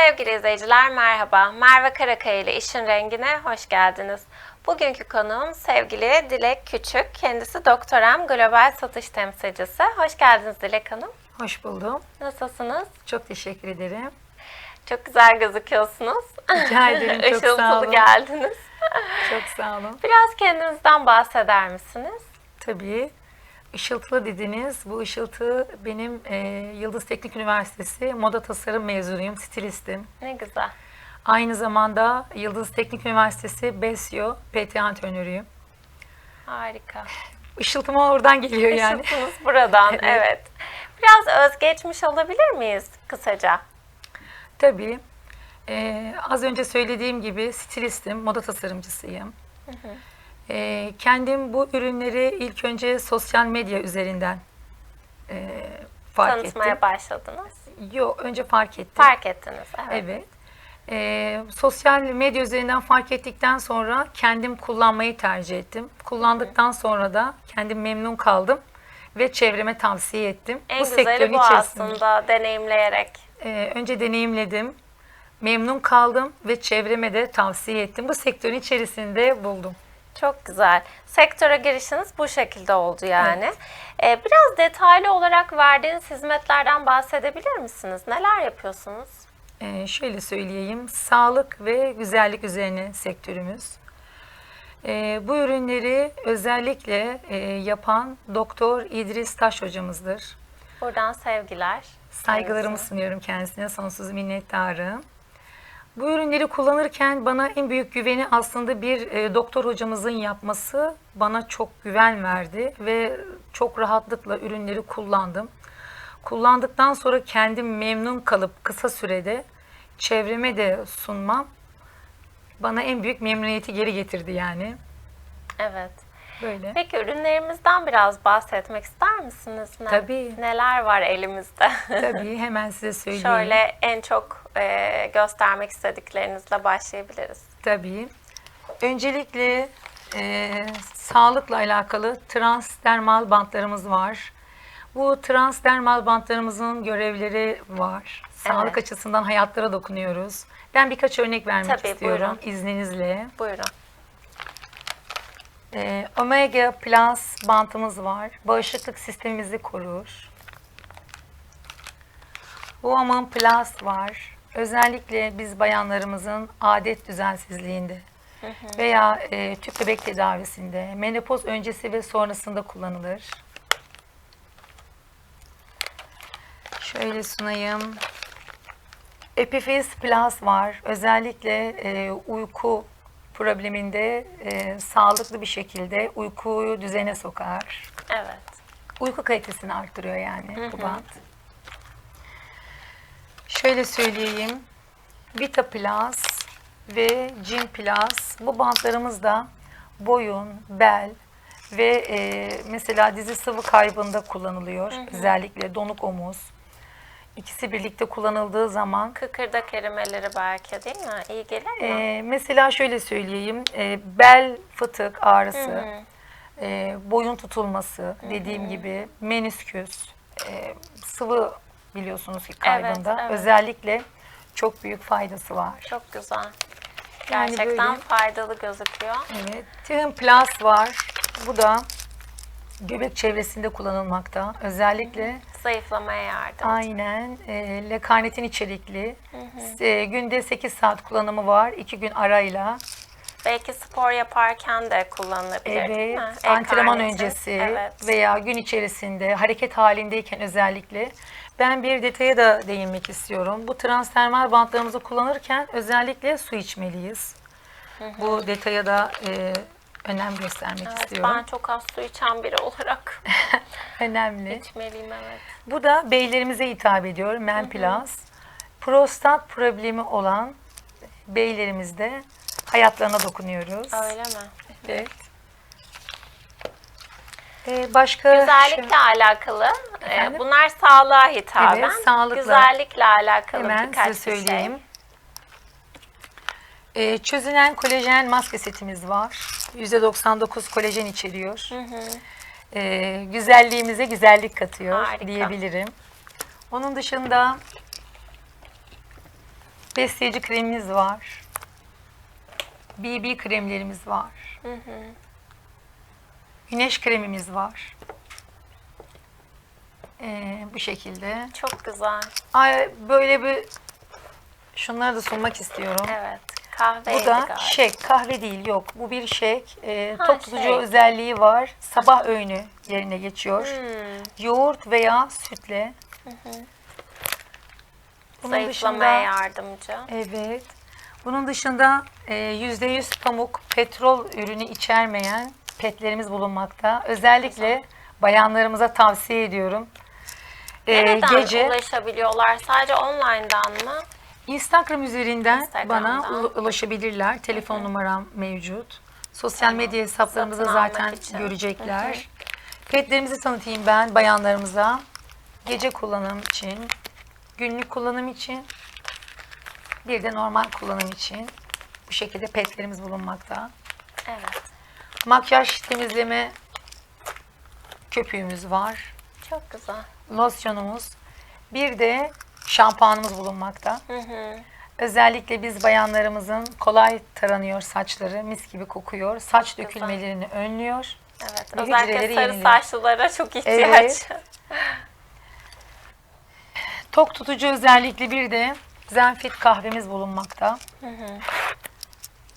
Sevgili izleyiciler merhaba. Merve Karakaya ile İşin Rengine hoş geldiniz. Bugünkü konuğum sevgili Dilek Küçük. Kendisi Doktor M Global Satış Temsilcisi. Hoş geldiniz Dilek Hanım. Hoş buldum. Nasılsınız? Çok teşekkür ederim. Çok güzel gözüküyorsunuz. Rica ederim, çok sağ Işıltılı olun. geldiniz. Çok sağ olun. Biraz kendinizden bahseder misiniz? Tabii. Işıltılı dediniz. Bu ışıltı benim e, Yıldız Teknik Üniversitesi moda tasarım mezunuyum, stilistim. Ne güzel. Aynı zamanda Yıldız Teknik Üniversitesi BESYO PT antrenörüyüm. Harika. Işıltım oradan geliyor yani. Işıltınız buradan, Evet. evet. Biraz özgeçmiş alabilir miyiz kısaca? Tabii. Ee, az önce söylediğim gibi stilistim, moda tasarımcısıyım. Ee, kendim bu ürünleri ilk önce sosyal medya üzerinden e, fark Tanıtmaya ettim. başladınız. Yok, önce fark ettim. Fark ettiniz. Evet. Evet. Ee, sosyal medya üzerinden fark ettikten sonra kendim kullanmayı tercih ettim. Kullandıktan sonra da kendim memnun kaldım ve çevreme tavsiye ettim. En güzeli bu aslında deneyimleyerek. Ee, önce deneyimledim, memnun kaldım ve çevreme de tavsiye ettim. Bu sektörün içerisinde buldum. Çok güzel. Sektöre girişiniz bu şekilde oldu yani. Ee, biraz detaylı olarak verdiğiniz hizmetlerden bahsedebilir misiniz? Neler yapıyorsunuz? Ee, şöyle söyleyeyim, sağlık ve güzellik üzerine sektörümüz. Ee, bu ürünleri özellikle e, yapan Doktor İdris Taş hocamızdır. Buradan sevgiler. Saygılarımı sunuyorum kendisine, sonsuz minnettarım. Bu ürünleri kullanırken bana en büyük güveni aslında bir e, doktor hocamızın yapması bana çok güven verdi ve çok rahatlıkla ürünleri kullandım. Kullandıktan sonra kendim memnun kalıp kısa sürede çevreme de sunmam bana en büyük memnuniyeti geri getirdi yani. Evet. Böyle. Peki ürünlerimizden biraz bahsetmek ister misiniz? Ne- Tabii. Neler var elimizde? Tabii hemen size söyleyeyim. Şöyle en çok e, göstermek istediklerinizle başlayabiliriz. Tabii. Öncelikle e, sağlıkla alakalı transdermal bantlarımız var. Bu transdermal bantlarımızın görevleri var. Sağlık Evet. açısından hayatlara dokunuyoruz. Ben birkaç örnek vermek Tabii, istiyorum buyurun. izninizle. Buyurun. E, Omega Plus bantımız var. Bağışıklık sistemimizi korur. Woman Plus var. Özellikle biz bayanlarımızın adet düzensizliğinde veya e, tüp bebek tedavisinde, menopoz öncesi ve sonrasında kullanılır. Şöyle sunayım. Epiphys Plus var. Özellikle e, uyku probleminde e, sağlıklı bir şekilde uykuyu düzene sokar. Evet. Uyku kalitesini arttırıyor yani bu bant. Şöyle söyleyeyim. Vita Plus ve Gym Plus bu bantlarımız da boyun, bel ve e, mesela dizi sıvı kaybında kullanılıyor. Özellikle donuk omuz. İkisi birlikte kullanıldığı zaman Kıkırdak erimeleri belki değil mi? İyi gelir mi? e, mesela şöyle söyleyeyim. e, bel fıtık ağrısı, e, boyun tutulması dediğim gibi menisküs, e, sıvı biliyorsunuz ki kaybında Evet, evet. özellikle çok büyük faydası var. Çok güzel. Yani Gerçekten böyle- faydalı gözüküyor. Evet. Thin Plus var. Bu da göbek çevresinde kullanılmakta. Özellikle Zayıflamaya yardım. aynen e, lekanetin içerikli. E, günde 8 saat kullanımı var. 2 gün arayla. Belki spor yaparken de kullanılabilir değil mi? Evet, antrenman öncesi Evet. veya gün içerisinde hareket halindeyken özellikle ben bir detaya da değinmek istiyorum. Bu transdermal bantlarımızı kullanırken özellikle su içmeliyiz. Bu detaya da e, önem göstermek Evet, istiyorum. ben çok az su içen biri olarak Önemli. içmeliyim evet. Bu da beylerimize hitap ediyor. Men Plus. Prostat problemi olan beylerimizde hayatlarına dokunuyoruz. Öyle mi? Evet. Ee, başka Güzellikle alakalı. e, Efendim? bunlar sağlığa hitaben. Evet, sağlıkla. Güzellikle alakalı Hemen birkaç size bir şey. Söyleyeyim. Ee, çözünen kolajen maske setimiz var. %99 kolajen içeriyor. Ee, güzelliğimize güzellik katıyor Harika. diyebilirim. Onun dışında Besleyici kremimiz var. BB kremlerimiz var. Güneş kremimiz var. Ee, bu şekilde. Çok güzel. Ay, böyle bir şunları da sunmak istiyorum. Evet. Kahveydi Bu da galiba. şek, kahve değil yok. Bu bir şek. Ee, Ha, tok tutucu şek. özelliği var. Sabah öğünü yerine geçiyor. Hmm, Yoğurt veya sütle. Bunun zayıflamaya dışında yardımcı. evet. Bunun dışında e, %100 pamuk petrol ürünü içermeyen petlerimiz bulunmakta. Özellikle bayanlarımıza tavsiye ediyorum. Ee, Nereden gece ulaşabiliyorlar? Sadece online'dan mı? Instagram üzerinden Instagram'dan. bana ula- ulaşabilirler. Telefon numaram mevcut. Sosyal medya hesaplarımızda Satın almak zaten için. görecekler. Petlerimizi tanıtayım ben bayanlarımıza. Gece kullanım için, günlük kullanım için, bir de normal kullanım için bu şekilde petlerimiz bulunmakta. Evet. Makyaj temizleme köpüğümüz var. Çok güzel. Losyonumuz. Bir de şampuanımız bulunmakta. Hı hı. Özellikle biz bayanlarımızın kolay taranıyor saçları, mis gibi kokuyor. Saç dökülmelerini önlüyor. Evet. Ve Özellikle sarı yeniliyor. saçlılara çok ihtiyaç. Evet. Tok tutucu özellikle bir de Zenfit kahvemiz bulunmakta.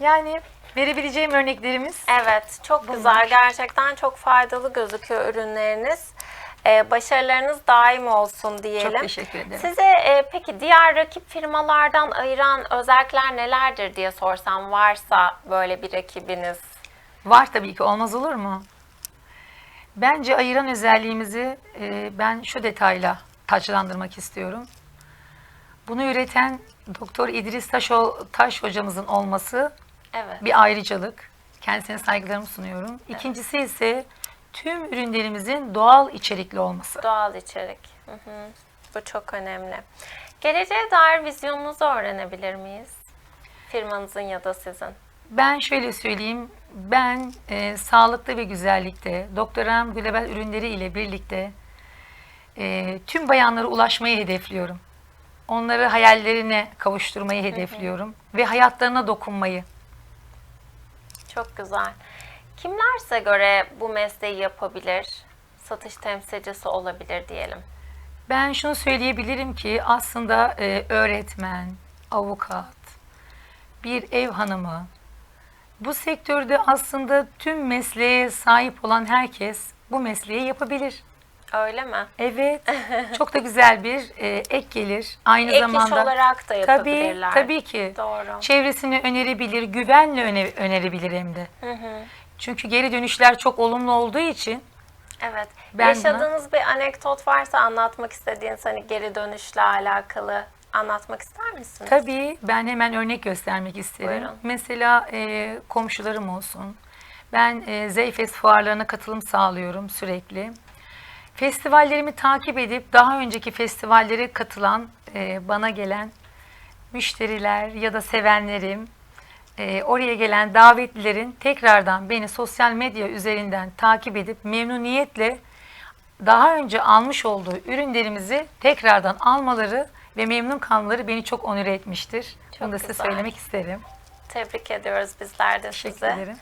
Yani verebileceğim örneklerimiz Evet, çok güzel. Gerçekten çok faydalı gözüküyor ürünleriniz. Ee, başarılarınız daim olsun diyelim. çok teşekkür ederim. Size e, peki diğer rakip firmalardan ayıran özellikler nelerdir diye sorsam varsa böyle bir rakibiniz. Var tabii ki olmaz olur mu? Bence ayıran özelliğimizi e, ben şu detayla taçlandırmak istiyorum. Bunu üreten Doktor İdris Taş, Taş hocamızın olması Evet. bir ayrıcalık. Kendisine saygılarımı sunuyorum. İkincisi ise tüm ürünlerimizin doğal içerikli olması. Doğal içerik. Hı hı. Bu çok önemli. Geleceğe dair vizyonunuzu öğrenebilir miyiz? Firmanızın ya da sizin. Ben şöyle söyleyeyim, ben e, sağlıkta ve güzellikte Doktoram Global ürünleri ile birlikte e, tüm bayanlara ulaşmayı hedefliyorum. Onları hayallerine kavuşturmayı hedefliyorum ve hayatlarına dokunmayı. Çok güzel. Kimler size göre bu mesleği yapabilir? Satış temsilcisi olabilir diyelim. Ben şunu söyleyebilirim ki aslında e, öğretmen, avukat, bir ev hanımı, bu sektörde aslında tüm mesleğe sahip olan herkes bu mesleği yapabilir. Öyle mi? Evet, çok da güzel bir e, ek gelir. Aynı Ek iş zamanda olarak da tabii yapabilirler. tabii ki Doğru. çevresini önerebilir, güvenle öne, önerebilir hem de. Hı hı. Çünkü geri dönüşler çok olumlu olduğu için Evet. Ben Yaşadığınız bir anekdot varsa anlatmak istediğiniz hani geri dönüşle alakalı anlatmak ister misiniz? Tabii ben hemen örnek göstermek isterim. Buyurun. Mesela e, komşularım olsun. Ben e, Zeyfes fuarlarına katılım sağlıyorum sürekli. Festivallerimi takip edip daha önceki festivallere katılan, e, bana gelen müşteriler ya da sevenlerim, e, oraya gelen davetlilerin tekrardan beni sosyal medya üzerinden takip edip memnuniyetle daha önce almış olduğu ürünlerimizi tekrardan almaları ve memnun kalmaları beni çok onur etmiştir. Çok Bunu da size güzel. söylemek isterim. Tebrik ediyoruz bizler de Teşekkür sizi. ederim.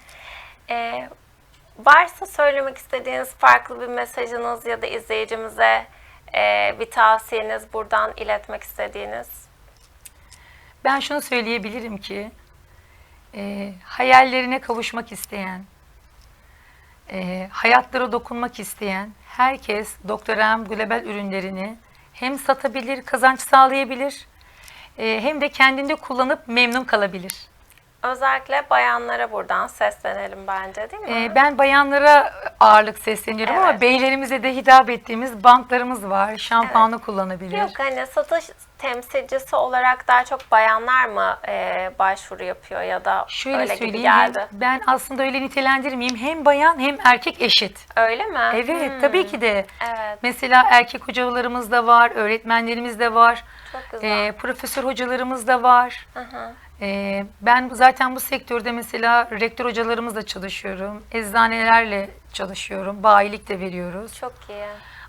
Ee, varsa söylemek istediğiniz farklı bir mesajınız ya da izleyicimize e, bir tavsiyeniz buradan iletmek istediğiniz. Ben şunu söyleyebilirim ki e, hayallerine kavuşmak isteyen, e, hayatlara dokunmak isteyen herkes Doktor Am Global ürünlerini hem satabilir, kazanç sağlayabilir e, hem de kendinde kullanıp memnun kalabilir. Özellikle bayanlara buradan seslenelim bence değil mi? Ee, ben bayanlara ağırlık sesleniyorum ama Evet. beylerimize de hitap ettiğimiz bantlarımız var. Şampuanı kullanabilir. Yok hani satış temsilcisi olarak daha çok bayanlar mı e, başvuru yapıyor ya da Şöyle öyle gibi söyleyeyim, geldi. ben aslında öyle nitelendirmeyeyim. Hem bayan hem erkek eşit. Öyle mi? Evet, Hmm, tabii ki de. Evet, Mesela erkek hocalarımız da var, öğretmenlerimiz de var, çok güzel. e, profesör hocalarımız da var. Hı hı. E, ben zaten bu sektörde mesela rektör hocalarımızla çalışıyorum, eczanelerle çalışıyorum, bayilik de veriyoruz. Çok iyi.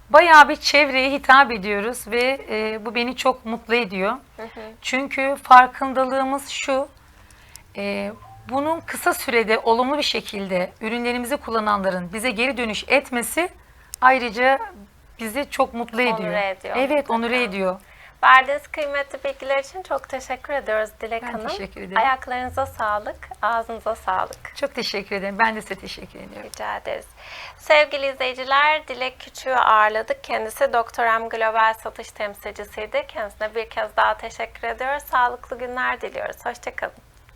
Bayağı bir çevreye hitap ediyoruz ve e, bu beni çok mutlu ediyor. Çünkü farkındalığımız şu, e, bunun kısa sürede olumlu bir şekilde ürünlerimizi kullananların bize geri dönüş etmesi ayrıca bizi çok mutlu ediyor. ediyor Evet, mutlaka. onur ediyor. Verdiğiniz kıymetli bilgiler için çok teşekkür ediyoruz Dilek Ben Hanım. teşekkür ederim. Ayaklarınıza sağlık, ağzınıza sağlık. Çok teşekkür ederim. Ben de size teşekkür ediyorum. Rica ederiz. Sevgili izleyiciler, Dilek Küçük'ü ağırladık. Kendisi Doktor M Global Satış Temsilcisiydi. Kendisine bir kez daha teşekkür ediyoruz. Sağlıklı günler diliyoruz. Hoşçakalın.